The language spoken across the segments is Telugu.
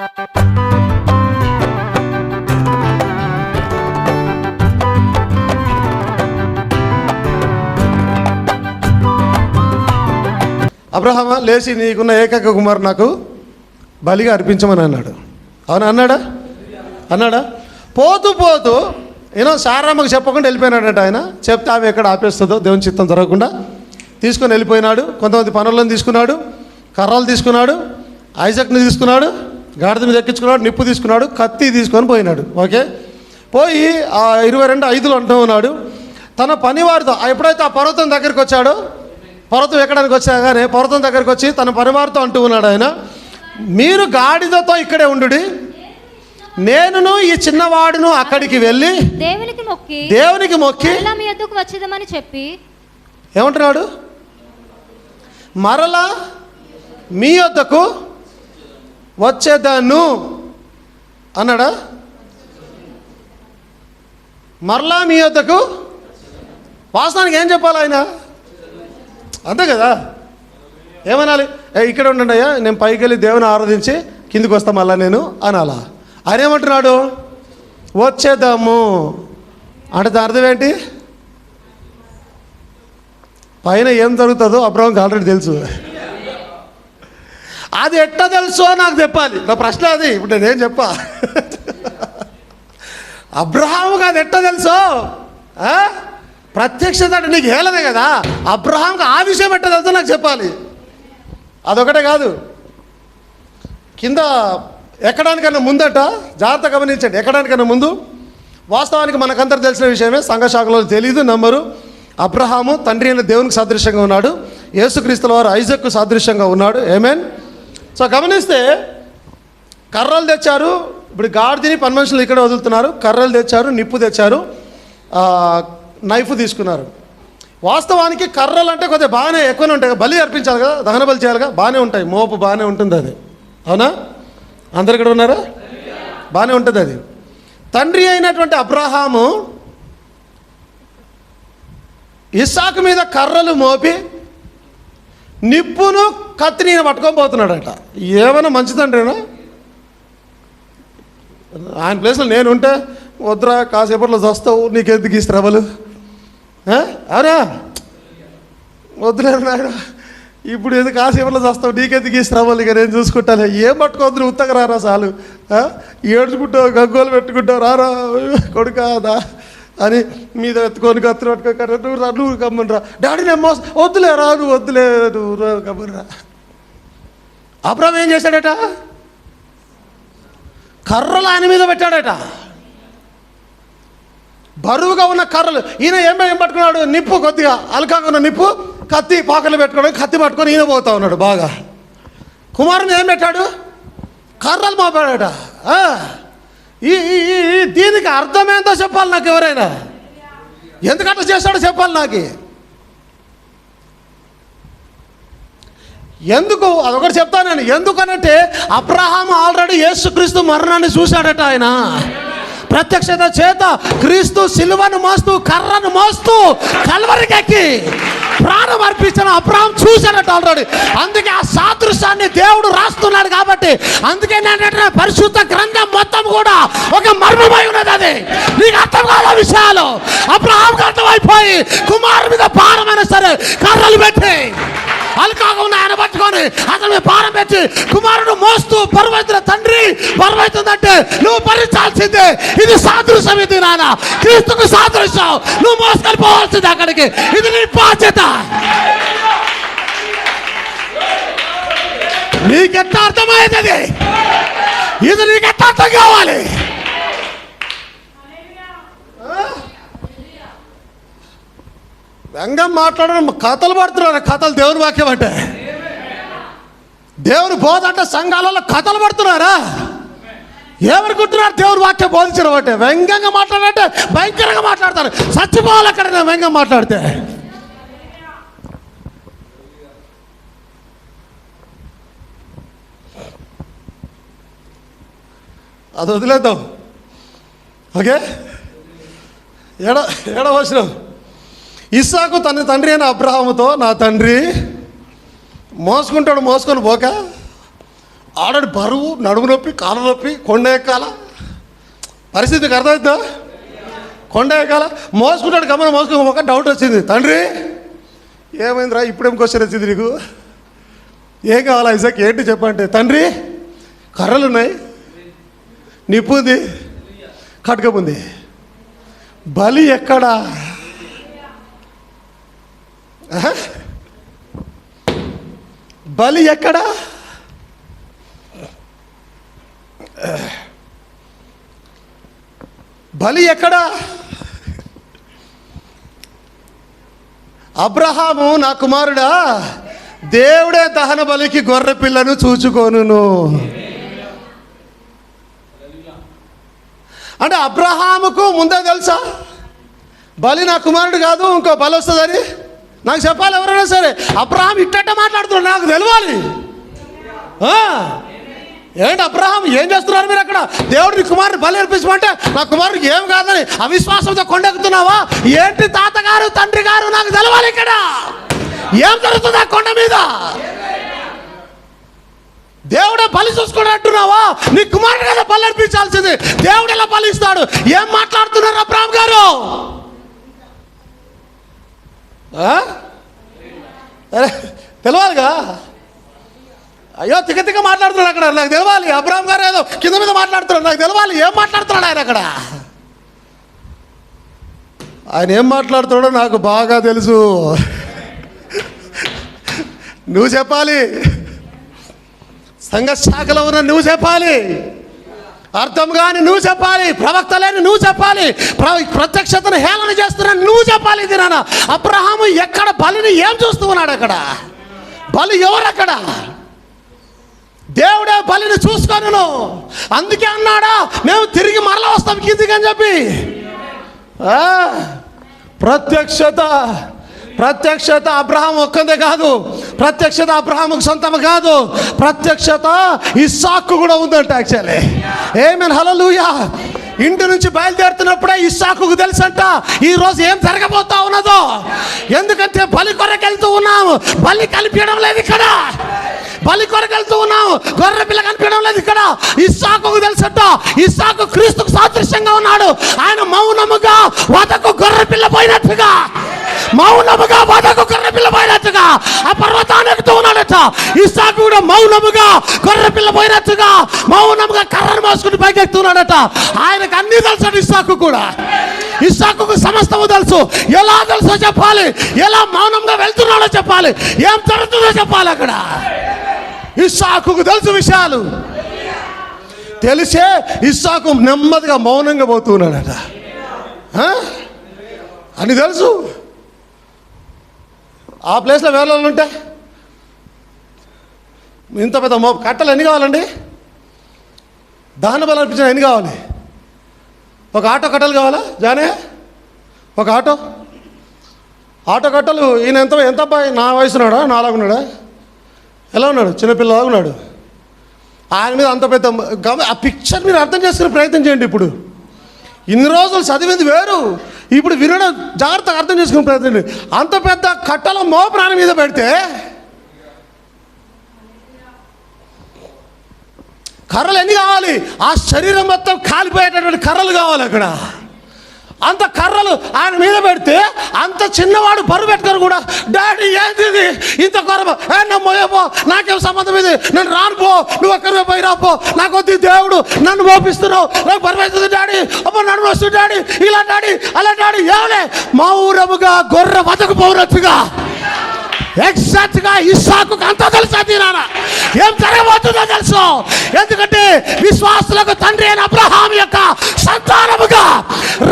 అబ్రహమా లేచి నీకున్న ఏకైక కుమారు నాకు బలిగా అర్పించమని అన్నాడు. అవును అన్నాడా? అన్నాడా? పోతూ పోతూ ఏనో సారామ్మకు చెప్పకుండా వెళ్ళిపోయినాడట ఆయన. చెప్తే ఆమె ఎక్కడ ఆపేస్తుందో దేవుని చిత్తం జరగకుండా తీసుకొని వెళ్ళిపోయినాడు. కొంతమంది పనులను తీసుకున్నాడు కర్రలు తీసుకున్నాడు ఐజక్ని తీసుకున్నాడు. గాడిద మీద ఎక్కించుకున్నాడు నిప్పు తీసుకున్నాడు కత్తి తీసుకొని పోయినాడు. ఓకే? పోయి ఆ ఇరవై రెండు ఐదులు అంటూ ఉన్నాడు తన పనివారితో ఎప్పుడైతే ఆ పర్వతం దగ్గరికి వచ్చాడో పర్వతం ఎక్కడానికి వచ్చాగానే పర్వతం దగ్గరికి వచ్చి తన పనివారితో అంటూ ఉన్నాడు ఆయన మీరు గాడిదతో ఇక్కడే ఉండుడి. నేనును ఈ చిన్నవాడును అక్కడికి వెళ్ళి దేవునికి మొక్కి దేవునికి మొక్కి మరలా మీ ఎద్దుకు వచ్చేదమని చెప్పి ఏమంటున్నాడు? మరలా మీ వద్దకు వచ్చేదాను అన్నాడా? మరలా మీ వద్దకు వాస్తవానికి ఏం చెప్పాలి ఆయన? అంతే కదా? ఏమనాలి? ఇక్కడ ఉండండి అయ్యా నేను పైకి వెళ్ళి దేవుని ఆరాధించి కిందికి వస్తా మళ్ళా నేను అనాలా? ఆయన ఏమంటున్నాడు? వచ్చేద్దాము. అంటే దాని అర్థం ఏంటి? పైన ఏం జరుగుతుందో అబ్రహంకి ఆల్రెడీ తెలుసు. అది ఎట్టా తెలుసో నాకు చెప్పాలి. నా ప్రశ్న అది ఇప్పుడు నేనేం చెప్పా? అబ్రహాముకి అది ఎట్టా తెలుసో? ప్రత్యక్షత అంటే నీకు హేళనే కదా. అబ్రహాంకి ఆ విషయం ఎట్ట తెలుసో నాకు చెప్పాలి. అదొకటే కాదు. కింద ఎక్కడానికన్నా ముందట జాగ్రత్త గమనించండి. ఎక్కడానికన్నా ముందు వాస్తవానికి మనకందరూ తెలిసిన విషయమే సంఘశాఖలో తెలియదు నమ్మరు అబ్రహాము తండ్రి అయిన దేవునికి సాదృశ్యంగా ఉన్నాడు. యేసుక్రీస్తుల వారు ఐజక్కు సాదృశ్యంగా ఉన్నాడు. ఏమేన్ సో గమనిస్తే కర్రలు తెచ్చారు. ఇప్పుడు గాడిదని పని మనుషులు ఇక్కడ వదులుతున్నారు. కర్రలు తెచ్చారు నిప్పు తెచ్చారు నైఫ్ తీసుకున్నారు. వాస్తవానికి కర్రలు అంటే కొద్దిగా బాగానే ఎక్కువనే ఉంటాయి. బలి అర్పించాలి కదా దహన బలి చేయాలిగా బాగానే ఉంటాయి. మోపు బాగానే ఉంటుంది అది. అవునా? అందరు ఇక్కడ ఉన్నారా? బాగానే ఉంటుంది అది. తండ్రి అయినటువంటి అబ్రహాము ఇస్సాకు మీద కర్రలు మోపి నిప్పును కత్తి నేను పట్టుకొని పోతున్నాడట. ఏమైనా మంచిదంటేనా? ఆయన ప్లేస్లో నేను ఉంటే వద్దురా కాసేపట్లో చస్తావు నీకెందుకు ఈ శ్రమలు? అవునా? వద్దులేరు నాయన? ఇప్పుడు ఎందుకు కాసేపట్లో చస్తావు నీకెందుకు ఈ శ్రమలు? ఇక నేను చూసుకుంటాను ఏం పట్టుకోవద్దు ఉత్తగా రారా చాలు. ఏడ్చుకుంటావు గగ్గోలు పెట్టుకుంటావు రారా కొడుకా దా. అని మీద ఎత్తుకొని కత్తి పట్టుకోక నువ్వు రా నువ్వు కమ్మని రా. డాడీ నేను మోస వద్దులే రా నువ్వు వద్దులే నువ్వు రా. అబ్రామ్ ఏం చేశాడట? కర్రలు ఆయన మీద పెట్టాడట. బరువుగా ఉన్న కర్రలు ఈయన ఏం ఏం పట్టుకున్నాడు? నిప్పు కొద్దిగా అలకాగా ఉన్న నిప్పు కత్తి పాకలు పెట్టుకోవడం కత్తి పట్టుకొని ఈయన పోతా ఉన్నాడు బాగా. కుమారుని ఏం పెట్టాడు? కర్రలు మోపాడట. ఈ ఈ- దీనికి అర్థమేందో చెప్పాలి నాకు ఎవరైనా. ఎందుకంటే చేస్తాడో చెప్పాలి నాకు. ఎందుకు అదొకటి చెప్తాను నేను. ఎందుకనంటే అబ్రహాం ఆల్రెడీ యేసుక్రీస్తు మరణాన్ని చూశాడట ఆయన. ప్రత్యక్షత చేత క్రీస్తు సిలువను మోస్తూ కర్రను మోస్తూ కల్వరికెక్కి ప్రాణం అర్పించిన అబ్రాహం చూశాడట ఆల్రెడీ అందుకే ఆ సాదృశ్యాన్ని దేవుడు రాస్తున్నాడు కాబట్టి అందుకే నేను పరిశుద్ధ గ్రంథం మొత్తం కూడా ఒక మర్మమై ఉన్నది అది. నీకు అర్థం కాల విషయాలు. అబ్రహాంకి అర్థమైపోయి కుమారు మీద భారమైనా సరే కర్రలు పెట్టి అల్కాగా ఉన్న ఆయన పట్టుకొని అతని మీద భారం పెట్టి కుమారుడు మోస్తూ పరువైతున్న తండ్రి పరువైతుందంటే నువ్వు భరించాల్సిందే. ఇది సాదృశ్యం ఇది నాన్న క్రీస్తుకు సాదృశ్యం. నువ్వు మోసుకొని పోవాల్సిందే అక్కడికి. ఇది నీ బాధ్యత. నీకెట్ట అర్థమయ్యేది ఇది నీకెట్ట అర్థం కావాలి? వ్యంగం మాట్లాడడం కథలు పడుతున్నారు కథలు దేవుని వాక్యం అంటే. దేవుని బోధ అంటే సంఘాలలో కథలు పడుతున్నారా? ఏమనుకుంటున్నారు? దేవుని వాక్యం బోధించడం అంటే. వ్యంగ్యంగా మాట్లాడంటే భయంకరంగా మాట్లాడతారు. చచ్చిపోవాలి అక్కడ వ్యంగ్యం మాట్లాడితే. అది వదిలేద్దాం. ఓకే? ఏడ ఏడ వచ్చినాం ఇస్సాకు తన తండ్రి అయిన అబ్రహాముతో నా తండ్రి మోసుకుంటాడు మోసుకొని పోక ఆడడు బరువు నడుము నొప్పి కాలు నొప్పి కొండ ఎక్కాల. పరిస్థితికి అర్థమవుతుందా కొండ ఎక్కాల. మోసుకుంటాడు గమనం మోసుకుని పోక డౌట్ వచ్చింది. తండ్రి ఏమైందిరా? ఇప్పుడేం క్వశ్చన్ వచ్చింది నీకు? ఏం కావాలా ఇసాక్? ఏంటి చెప్పంటే తండ్రి కర్రలు ఉన్నాయి. నిప్పు ఉంది. కట్కపు ఉంది. బలి ఎక్కడా? బలి ఎక్కడా? బలి ఎక్కడా? అబ్రహాము నా కుమారుడా దేవుడే దహన బలికి గొర్రె పిల్లను చూచుకోనును. అంటే అబ్రహాముకు ముందే తెలుసా? బలి నా కుమారుడు కాదు ఇంకో బలి వస్తుందని? నాకు చెప్పాలి ఎవరైనా సరే. అబ్రహాం ఇట్టట్ట మాట్లాడుతున్నాడు నాకు తెలవాలి. ఏంటి అబ్రహాం? ఏం చేస్తున్నారు మీరు అక్కడ? దేవుడిని కుమారుని బలి అర్పించమంటే నా కుమారుడికి ఏం కాదని అవిశ్వాసంతో కొండెక్కుతున్నావా? ఏంటి తాతగారు తండ్రి గారు నాకు తెలవాలి ఇక్కడ. ఏం జరుగుతుంది ఆ కొండ మీద? దేవుడే బలి చూసుకుని అంటున్నావా? నీ కుమారుడు కదా బలి అర్పించాల్సింది. దేవుడు ఎలా బలిస్తాడు ఏం మాట్లాడుతున్నారు అబ్రహాం గారు? తెలవాలిగా? అయ్యో తిక తిక్క మాట్లాడుతున్నాడు అక్కడ. నాకు తెలవాలి. అబ్రామ్ గారు ఏదో కింద మీద మాట్లాడుతున్నాడు. నాకు తెలవాలి. ఏం మాట్లాడుతున్నాడు ఆయన అక్కడ? ఆయన ఏం మాట్లాడుతున్నాడో నాకు బాగా తెలుసు. నువ్వు చెప్పాలి. సంఘ శాఖలో ఉన్న నువ్వు చెప్పాలి. అర్థం కాని నువ్వు చెప్పాలి ప్రవక్త లేని నువ్వు చెప్పాలి ప్రత్యక్షతను హేళన చేస్తున్నా నువ్వు చెప్పాలి ఇది నాన్న అబ్రహాము ఎక్కడ బలిని ఏం చూస్తూ ఉన్నాడు అక్కడ? బలి ఎవరక్కడ దేవుడే బలిని చూసుకోను అందుకే అన్నాడా మేము తిరిగి మరలా వస్తాం కిందికి అని చెప్పి. ప్రత్యక్షత. ప్రత్యక్షత అబ్రహాం ఒక్కదే కాదు. ప్రత్యక్షత అబ్రహాముకు సొంతం కాదు. ప్రత్యక్షత ఇస్సాకు కూడా ఉందంట యాక్చువల్లీ ఏమేన్ హలలుయా ఇంటి నుంచి బయలుదేరుతున్నప్పుడే ఇస్సాకు తెలుసంట ఈ రోజు ఏం జరగబోతా ఉన్నదో. ఎందుకంటే బలి కొరకెళ్తూ ఉన్నాము. బలి కలిపించడం లేదు ఇక్కడ. బలి కొరకెళ్తూ ఉన్నాము గొర్రె పిల్ల కనిపించడం లేదు ఇక్కడ. ఇస్సాకు తెలుసట. ఇస్సాకు క్రీస్తుకు సాదృశ్యంగా ఉన్నాడు. ఆయన మౌనముగా వదకు గొర్రె పిల్ల పోయినట్టుగా. మౌనముగా వదకు గొర్రె పిల్ల పోయినట్టుగా. ఆ పర్వతాన్ని ఎక్కుతూ ఉన్నాడట. ఇస్సాకు కూడా మౌనముగా గొర్రె పిల్ల పోయినట్టుగా మౌనముగా కర్రను మోసుకుని పైకి ఎక్కుతున్నాడట ఆయనకు అన్ని తెలుసు ఇస్సాకు కూడా. ఇస్సాకు సమస్తము తెలుసు. ఎలా తెలుసో చెప్పాలి. ఎలా మౌనంగా వెళ్తున్నాడో చెప్పాలి. ఏం జరుగుతుందో చెప్పాలి అక్కడ. ఇస్సాకు తెలుసు విషయాలు. తెలిసే ఇస్సాకు నెమ్మదిగా మౌనంగా పోతున్నాడట. అని తెలుసు. ఆ ప్లేస్లో వేరే ఉంటే? ఇంత పెద్ద మో కట్టలు ఎన్ని కావాలండి? దహన బలం అనిపించిన ఎన్ని కావాలి? ఒక ఆటో కట్టలు కావాలా? జానే? ఒక ఆటో? ఆటో కట్టలు ఈయన ఎంత ఎంత అబ్బాయి నా వయసున్నాడా నాలుగున్నాడా? ఎలా ఉన్నాడు? చిన్నపిల్లలాగా ఉన్నాడు. ఆయన మీద అంత పెద్ద ఆ పిక్చర్ మీరు అర్థం చేసుకునే ప్రయత్నం చేయండి ఇప్పుడు. ఇన్ని రోజులు చదివింది వేరు. ఇప్పుడు వినడం జాగ్రత్తగా అర్థం చేసుకునే ప్రయత్నం చేయండి. అంత పెద్ద కట్టల మో ప్రాణం మీద పెడితే కర్రలు ఎన్ని కావాలి? ఆ శరీరం మొత్తం కాలిపోయేటటువంటి కర్రలు కావాలి అక్కడ. అంత కర్రలు ఆయన మీద పెడితే అంత చిన్నవాడు బరువు పెట్టుకొని కూడా డాడీ ఏంటిది? ఇంత కొరమ ఏ నమ్మోయపో నాకేం సంబంధం ఇది? నేను రానుపో నువ్వు ఒక్కరివే పోయి రాపో నాకు వద్దు దేవుడు. నన్ను మోపిస్తున్నావు. నాకు బరువు అవుతుంది డాడీ. అమ్మో నన్ను వస్తుంది డాడీ. ఇలా డాడీ. అలా డాడీ. ఏమలే? మౌరముగా గొర్రె వదకు పౌరత్తుగా ఎగ్జాక్ట్గా ఇస్సాకు అంత అది నాన్న. ఏం జరగబోతుందో తెలుసు. ఎందుకంటే విశ్వాసులకు తండ్రి అయిన అబ్రహాం యొక్క సంతానముగా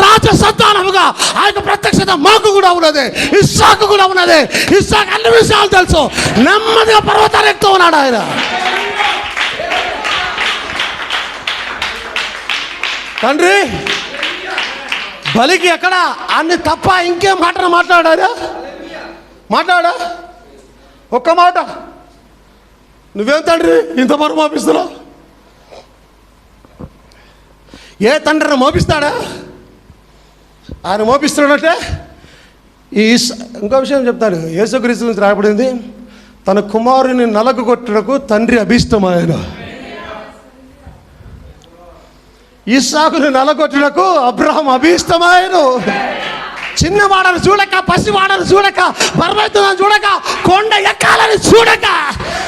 రాజ సంతానముగా ఆ యొక్క ప్రత్యక్షత మాకు కూడా ఉన్నది. ఇస్సాకు కూడా ఉన్నది. ఇస్సాకు అన్ని విషయాలు తెలుసు. నెమ్మదిగా పర్వతాలు ఎక్కుతూ ఉన్నాడు ఆయన. తండ్రి బలికి ఎక్కడ? అన్ని తప్ప ఇంకేం మాటను మాట్లాడారా? మాట్లాడా? ఒక్క మాట. నువ్వేం తండ్రి? ఇంత బరువు మోపిస్తున్నావు? ఏ తండ్రిని మోపిస్తాడా? ఆయన మోపిస్తున్నాడంటే ఈ ఇంకో విషయం చెప్తాడు యేసుక్రీస్తు నుంచి రాయబడింది తన కుమారుని నలగొట్టుటకు తండ్రి అభిష్టం ఆయన. ఇస్సాకుని నలగొట్టుటకు అబ్రహం అభిష్టమాయను చిన్నవాడను చూడక పసివాడను చూడక పర్వతం చూడక కొండ ఎక్కాలని చూడక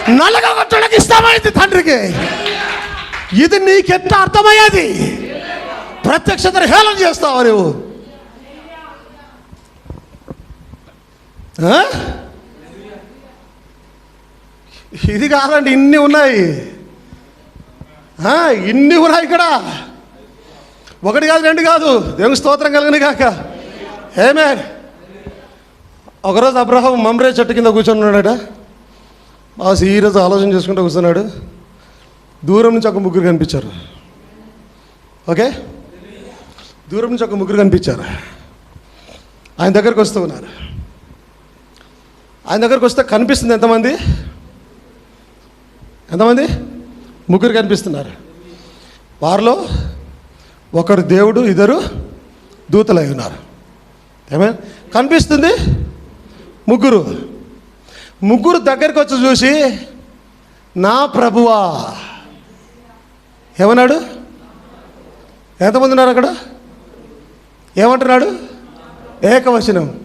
నలగొట్టడానికి ఇష్టమైంది తండ్రికి. ఇది నీకెట్లా అర్థమయ్యేది? ప్రత్యక్షతను హేళన చేస్తావు నువ్వు? ఇది కాదండి ఇన్ని ఉన్నాయి. ఆ, ఇన్ని ఉన్నాయి ఇక్కడ. ఒకటి కాదు రెండు కాదు. దేవుని స్తోత్రం కలిగిన కాక ఏమే ఒకరోజు అబ్రహం మమ్రే చెట్టు కింద కూర్చొని ఆ సీరియస్ ఆలోచన చేసుకుంటూ కూర్చున్నాడు. దూరం నుంచి ఒక ముగ్గురు కనిపించారు. ఓకే? దూరం నుంచి ఒక ముగ్గురు కనిపించారు. ఆయన దగ్గరకు వస్తూ ఉన్నారు. ఆయన దగ్గరకు వస్తే కనిపిస్తుంది ఎంతమంది? ఎంతమంది? ముగ్గురు కనిపిస్తున్నారు. వారిలో ఒకరు దేవుడు ఇద్దరు దూతలై ఉన్నారు. ఏమే కనిపిస్తుంది? ముగ్గురు. ముగ్గురు దగ్గరికి వచ్చి చూసి నా ప్రభువా. ఏమన్నాడు? ఎంతమంది ఉన్నారు అక్కడ? ఏమంటున్నాడు? ఏకవచనం.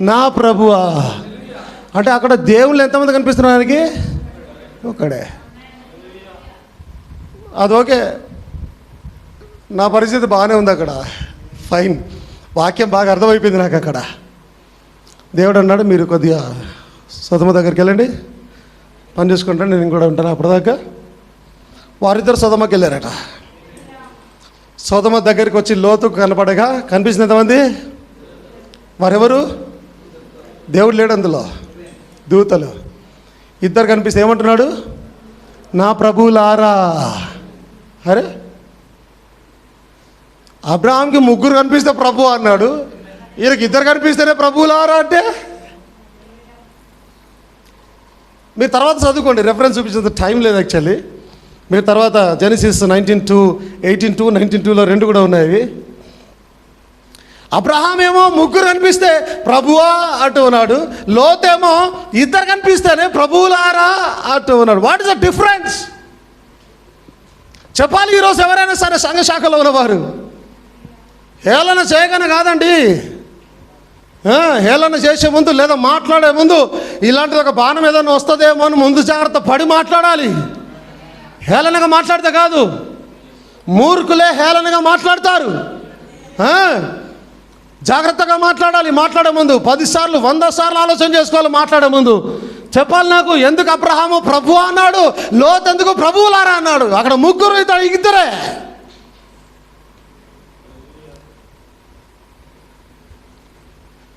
నా ప్రభువా. అంటే అక్కడ దేవుళ్ళు ఎంతమంది కనిపిస్తున్నారు ఆయనకి? ఒకడే అది ఓకే. నా పరిస్థితి బాగానే ఉంది అక్కడ. ఫైన్ వాక్యం బాగా అర్థమైపోయింది నాకు అక్కడ. దేవుడు అన్నాడు మీరు కొద్దిగా సతమ దగ్గరికి వెళ్ళండి. పని చేసుకుంటాను నేను కూడా ఉంటాను అప్పటిదాకా. వారిద్దరు సొదమకి వెళ్ళారట. సోదమ దగ్గరికి వచ్చి లోతు కనపడగా కనిపించింది ఎంతమంది? వారెవరు? దేవుడు లేడు అందులో. దూతలు. ఇద్దరు కనిపిస్తే ఏమంటున్నాడు? నా ప్రభువులారా అరే అబ్రాహాంకి ముగ్గురు కనిపిస్తే ప్రభు అన్నాడు. ఈయనకి ఇద్దరు కనిపిస్తేనే ప్రభువులారా అంటే? మీరు తర్వాత చదువుకోండి. రెఫరెన్స్ చూపించేంత టైం లేదు యాక్చువల్లీ మీరు తర్వాత Genesis nineteen two eighteen two nineteen టూలో రెండు కూడా ఉన్నాయి అబ్రహాం ఏమో ముగ్గురు కనిపిస్తే ప్రభువా అటు ఉన్నాడు. లోతేమో ఇద్దరు కనిపిస్తేనే ప్రభువులారా అటు ఉన్నాడు. వాట్ ఇస్ ద డిఫరెన్స్ చెప్పాలి ఈరోజు ఎవరైనా సరే సంఘ శాఖలో ఉన్నవారు. హేళన చేయగానే కాదండి. హేళన చేసే ముందు లేదా మాట్లాడే ముందు ఇలాంటి ఒక బాణం ఏదైనా వస్తుందేమో అని ముందు జాగ్రత్త పడి మాట్లాడాలి. హేళనగా మాట్లాడితే కాదు. మూర్ఖులే హేళనగా మాట్లాడతారు. జాగ్రత్తగా మాట్లాడాలి మాట్లాడే ముందు. పదిసార్లు వంద సార్లు ఆలోచన చేసుకోవాలి మాట్లాడే ముందు. చెప్పాలి నాకు ఎందుకు అబ్రహాము ప్రభు అన్నాడు లోతెందుకు ప్రభువులారా అన్నాడు. అక్కడ ముగ్గురు ఇద్దరే.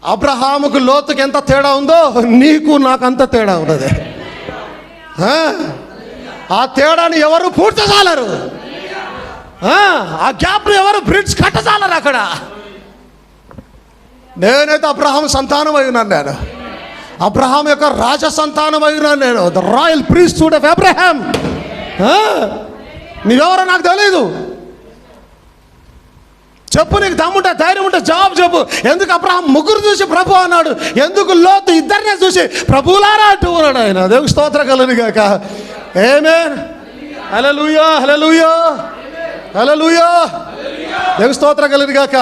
అబ్రహాముకు లోతుకి ఎంత తేడా ఉందో నీకు నాకు అంత తేడా ఉన్నది. ఆ? తేడాను తేడాని ఎవరు పూడ్చజాలరు? ఆ? ఆ గ్యాప్ను ఎవరు బ్రిడ్జ్ కట్టజాలరు అక్కడ? నేనైతే అబ్రహాం సంతానం అయి నేను. అబ్రహాం యొక్క రాజ సంతానం అయి నేను. The royal priesthood of Abraham నీవెవరో నాకు తెలీదు. చెప్పు నీకు దమ్ముంటే ధైర్యం ఉంటే జవాబు చెప్పు. ఎందుకు ఆ ముగ్గురు చూసి ప్రభు అన్నాడు? ఎందుకు లోతు ఇద్దరినే చూసి ప్రభువులారా అంటూ ఉన్నాడు ఆయన. దేవుని స్తోత్ర కలని గాక. ఏమే లూయో హల లూయో దేవుని స్తోత్ర కలని గాక.